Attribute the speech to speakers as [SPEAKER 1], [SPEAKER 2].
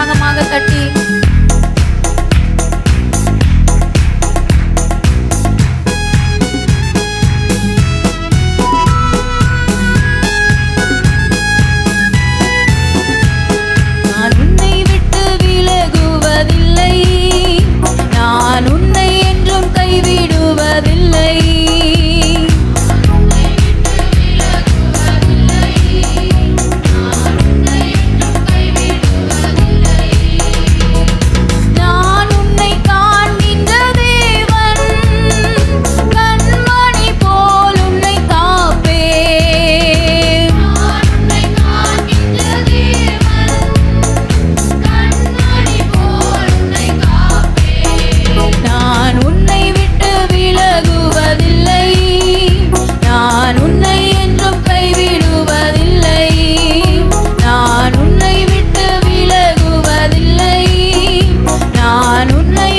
[SPEAKER 1] உற்சாகமாக தட்டி நான் உன்னை நான் உன்னை என்றும் கைவிடுவதில்லை. நான் உன்னை